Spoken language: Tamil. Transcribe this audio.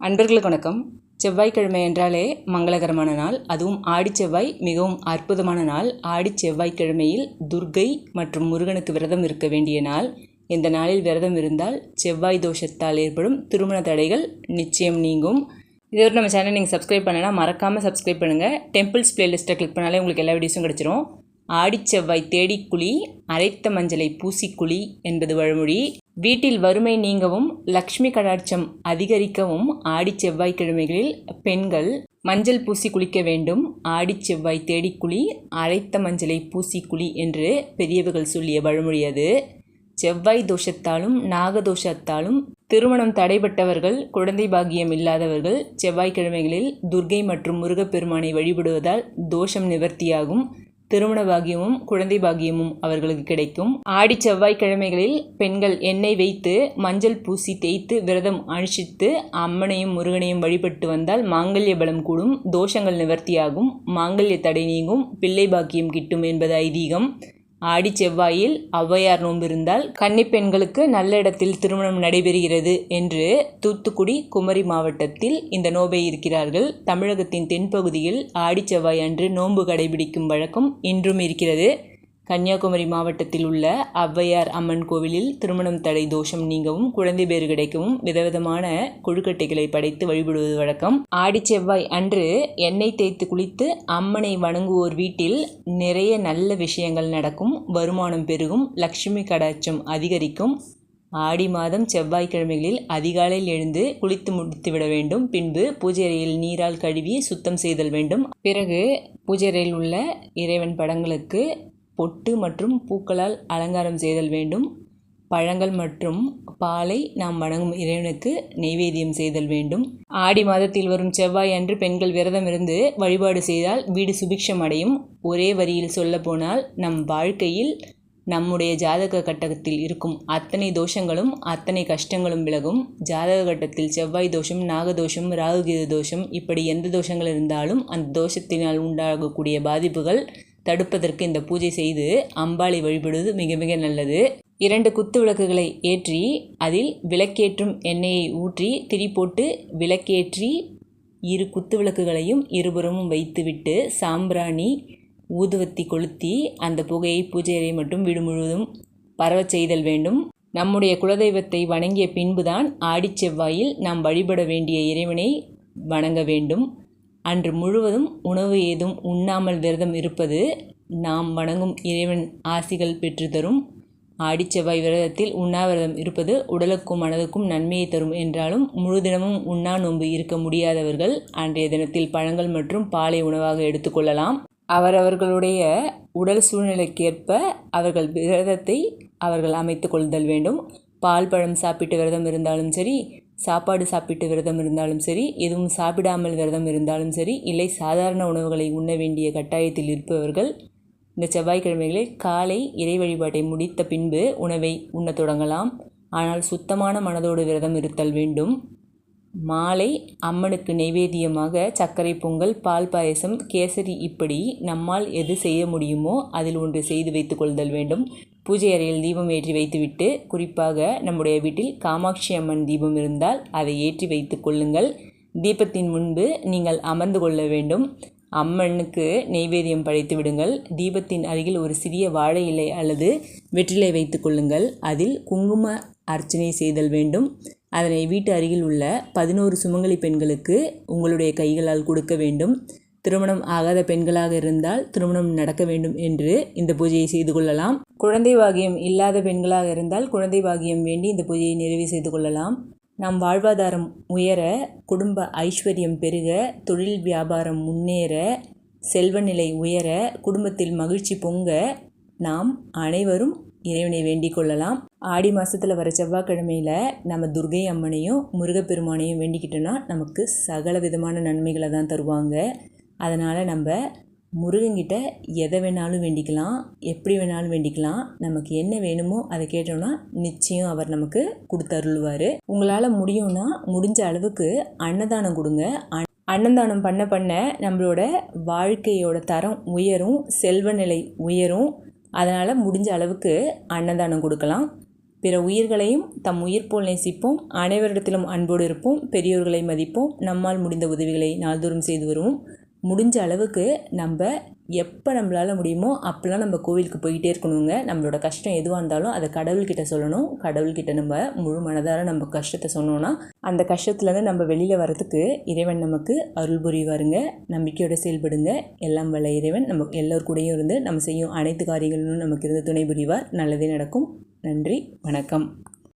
அன்பர்களுக்கு வணக்கம். செவ்வாய்க்கிழமை என்றாலே மங்களகரமான நாள். அதுவும் ஆடி செவ்வாய் மிகவும் அற்புதமான நாள். ஆடி செவ்வாய்க்கிழமையில் துர்கை மற்றும் முருகனுக்கு விரதம் இருக்க வேண்டிய நாள். இந்த நாளில் விரதம் இருந்தால் செவ்வாய் தோஷத்தால் ஏற்படும் திருமண தடைகள் நிச்சயம் நீங்கும். இதுவரை நம்ம சேனல் நீங்கள் சப்ஸ்கிரைப் பண்ணனா மறக்காமல் சப்ஸ்கிரைப் பண்ணுங்கள் டெம்பிள்ஸ் பிளேலிஸ்ட்டை கிளிக் பண்ணாலே உங்களுக்கு எல்லா வீடியோஸும் கிடச்சிரும். ஆடிச்செவ்வாய் தேடிக்குழி அரைத்த மஞ்சளை பூசிக்குழி என்பது வழிமொழி வீட்டில் வறுமை நீங்கவும் லக்ஷ்மி கடாட்சம் அதிகரிக்கவும் ஆடி செவ்வாய்க்கிழமைகளில் பெண்கள் மஞ்சள் பூசி குளிக்க வேண்டும். ஆடி செவ்வாய் தேடிக்குழி அரைத்த மஞ்சளை பூசி குழி என்று பெரியவர்கள் சொல்லிய வழிமொழி அது. செவ்வாய் தோஷத்தாலும் நாகதோஷத்தாலும் திருமணம் தடைபட்டவர்கள் குழந்தை பாகியம் இல்லாதவர்கள் செவ்வாய்க்கிழமைகளில் துர்கை மற்றும் முருகப்பெருமானை வழிபடுவதால் தோஷம் நிவர்த்தியாகும். திருமண பாகியமும் குழந்தை பாகியமும் அவர்களுக்கு கிடைக்கும். ஆடி செவ்வாய்க்கிழமைகளில் பெண்கள் எண்ணெய் வைத்து மஞ்சள் பூசி தேய்த்து விரதம் அனுஷ்டித்து அம்மனையும் முருகனையும் வழிபட்டு வந்தால் மாங்கல்ய பலம் கூடும் தோஷங்கள் நிவர்த்தியாகும் மாங்கல்ய தடை நீங்கும் பிள்ளை பாக்கியம் கிட்டும் என்பது ஐதீகம். ஆடி செவ்வாயில் ஔவையார் நோன்பு இருந்தால் நல்ல இடத்தில் திருமணம் நடைபெறுகிறது என்று தூத்துக்குடி குமரி மாவட்டத்தில் இந்த நோபை இருக்கிறார்கள். தமிழகத்தின் தென்பகுதியில் ஆடி செவ்வாய் அன்று நோன்பு கடைபிடிக்கும் வழக்கம் இன்றும் இருக்கிறது. கன்னியாகுமரி மாவட்டத்தில் உள்ள ஔவையார் அம்மன் கோவிலில் திருமணம் தடை தோஷம் நீங்கவும் குழந்தை பேறு கிடைக்கவும் விதவிதமான கொழுக்கட்டைகளை படைத்து வழிபடுவது வழக்கம். ஆடி செவ்வாய் அன்று எண்ணெய் தேய்த்து குளித்து அம்மனை வணங்குவோர் வீட்டில் நிறைய நல்ல விஷயங்கள் நடக்கும் வருமானம் பெருகும் லக்ஷ்மி கடாட்சம் அதிகரிக்கும். ஆடி மாதம் செவ்வாய்க்கிழமைகளில் அதிகாலையில் எழுந்து குளித்து முடித்துவிட வேண்டும். பின்பு பூஜை அறையில் நீரால் கழுவி சுத்தம் செய்தல் வேண்டும். பிறகு பூஜை அறையில் உள்ள இறைவன் படங்களுக்கு பொட்டு மற்றும் பூக்களால் அலங்காரம் செய்தல் வேண்டும். பழங்கள் மற்றும் பாலை நாம் வணங்கும் இறைவனுக்கு நெய்வேத்தியம் செய்தல் வேண்டும். ஆடி மாதத்தில் வரும் செவ்வாய் அன்று பெண்கள் விரதம் இருந்து வழிபாடு செய்தால் வீடு சுபிக்ஷம் அடையும். ஒரே வரியில் சொல்லப்போனால் நம் வாழ்க்கையில் நம்முடைய ஜாதக கட்டத்தில் இருக்கும் அத்தனை தோஷங்களும் அத்தனை கஷ்டங்களும் விலகும். ஜாதக கட்டத்தில் செவ்வாய் தோஷம் நாகதோஷம் ராகுகீத தோஷம் இப்படி எந்த தோஷங்கள் இருந்தாலும் அந்த தோஷத்தினால் உண்டாகக்கூடிய பாதிப்புகள் தடுப்பதற்கு இந்த பூஜை செய்து அம்பாளை வழிபடுவது மிக மிக நல்லது. இரண்டு குத்து விளக்குகளை ஏற்றி அதில் விளக்கேற்றும் எண்ணெயை ஊற்றி திரி போட்டு விளக்கேற்றி இரு குத்து விளக்குகளையும் இருபுறமும் வைத்துவிட்டு சாம்பிராணி ஊதுவத்தி கொளுத்தி அந்த புகையை பூஜை அறை மற்றும் வீடு முழுவதும் பரவச் செய்தல் வேண்டும். நம்முடைய குலதெய்வத்தை வணங்கிய பின்புதான் ஆடிச் செவ்வாயில் நாம் வழிபட வேண்டிய இறைவனை வணங்க வேண்டும். அன்று முழுவதும் உணவு ஏதும் உண்ணாமல் விரதம் இருப்பது நாம் வணங்கும் இறைவன் ஆசிகள் பெற்றுத்தரும் ஆடிச்செவ்வாய் விரதத்தில் உண்ணாவிரதம் இருப்பது உடலுக்கும் மனதுக்கும் நன்மையை தரும் என்றாலும் முழு தினமும் உண்ணா நோன்பு இருக்க முடியாதவர்கள் அன்றைய தினத்தில் பழங்கள் மற்றும் பாலை உணவாக எடுத்துக்கொள்ளலாம் அவரவர்களுடைய உடல் சூழ்நிலைக்கேற்ப அவர்கள் விரதத்தை அவர்கள் அமைத்து கொள்தல் வேண்டும். பால் பழம் சாப்பிட்டு விரதம் இருந்தாலும் சரி சாப்பாடு சாப்பிட்டு விரதம் இருந்தாலும் சரி எதுவும் சாப்பிடாமல் விரதம் இருந்தாலும் சரி இல்லை சாதாரண உணவுகளை உண்ண வேண்டிய கட்டாயத்தில் இருப்பவர்கள் இந்த செவ்வாய்க்கிழமைகளில் காலை இறை வழிபாட்டை முடித்த பின்பு உணவை உண்ணத் தொடங்கலாம். ஆனால் சுத்தமான மனதோடு விரதம் இருத்தல் வேண்டும். மாலை அம்மனுக்கு நைவேத்தியமாக சர்க்கரை பொங்கல் பால் பாயசம் கேசரி இப்படி நம்மால் எது செய்ய முடியுமோ அதில் ஒன்று செய்து வைத்துக்கொள்தல் வேண்டும். பூஜை அறையில் தீபம் ஏற்றி வைத்துவிட்டு குறிப்பாக நம்முடைய வீட்டில் காமாட்சி அம்மன் தீபம் இருந்தால் அதை ஏற்றி வைத்து கொள்ளுங்கள். தீபத்தின் முன்பு நீங்கள் அமர்ந்து கொள்ள வேண்டும். அம்மனுக்கு நெய்வேதியம் படைத்து விடுங்கள். தீபத்தின் அருகில் ஒரு சிறிய வாழை இலை அல்லது வெற்றிலை வைத்து கொள்ளுங்கள். அதில் குங்கும அர்ச்சனை செய்தல் வேண்டும். அதனை வீட்டு அருகில் உள்ள பதினோரு சுமங்கலி பெண்களுக்கு உங்களுடைய கைகளால் கொடுக்க வேண்டும். திருமணம் ஆகாத பெண்களாக இருந்தால் திருமணம் நடக்க வேண்டும் என்று இந்த பூஜையை செய்து கொள்ளலாம். குழந்தை பாகியம் இல்லாத பெண்களாக இருந்தால் குழந்தை பாகியம் வேண்டி இந்த பூஜையை நிறைவு செய்து கொள்ளலாம். நம் வாழ்வாதாரம் உயர குடும்ப ஐஸ்வர்யம் பெருக தொழில் வியாபாரம் முன்னேற செல்வநிலை உயர குடும்பத்தில் மகிழ்ச்சி பொங்க நாம் அனைவரும் இறைவனை வேண்டிக் கொள்ளலாம். ஆடி மாதத்தில் வர செவ்வாய்க்கிழமையில் நம்ம துர்கை அம்மனையும் முருகப்பெருமானையும் வேண்டிக்கிட்டோன்னா நமக்கு சகல விதமான நன்மைகளை தான் தருவாங்க. அதனால் நம்ம முருகன்கிட்ட எதை வேணாலும் வேண்டிக்கலாம் எப்படி வேணாலும் வேண்டிக்கலாம் நமக்கு என்ன வேணுமோ அதை கேட்டோம்னா நிச்சயம் அவர் நமக்கு கொடுத்தருள்வார். உங்களால் முடியும்னா முடிஞ்ச அளவுக்கு அன்னதானம் கொடுங்க. அன்னதானம் பண்ண பண்ண நம்மளோட வாழ்க்கையோட தரம் உயரும் செல்வ நிலை உயரும். அதனால் முடிஞ்ச அளவுக்கு அன்னதானம் கொடுக்கலாம். பிற உயிர்களையும் தம் உயிர் போல் நேசிப்போம். அனைவரிடத்திலும் அன்போடு இருப்போம். பெரியோர்களை மதிப்போம். நம்மால் முடிந்த உதவிகளை நாள்தோறும் செய்து வருவோம். முடிஞ்ச அளவுக்கு நம்ம எப்போ நம்மளால் முடியுமோ அப்போல்லாம் நம்ம கோவிலுக்கு போய்கிட்டே இருக்கணுங்க. நம்மளோட கஷ்டம் எதுவாக இருந்தாலும் அதை கடவுள்கிட்ட சொல்லணும். கடவுள்கிட்ட நம்ம முழு மனதார நம்ம கஷ்டத்தை சொன்னோன்னா அந்த கஷ்டத்துலேருந்து நம்ம வெளியில் வரதுக்கு இறைவன் நமக்கு அருள் புரிவாருங்க. நம்பிக்கையோடு செயல்படுங்க. எல்லாம் வல்ல இறைவன். நம்ம எல்லோர் கூடயும் இருந்து நம்ம செய்யும் அனைத்து காரியங்களும் நமக்கு இருந்து துணை புரிவார். நல்லதே நடக்கும். நன்றி. வணக்கம்.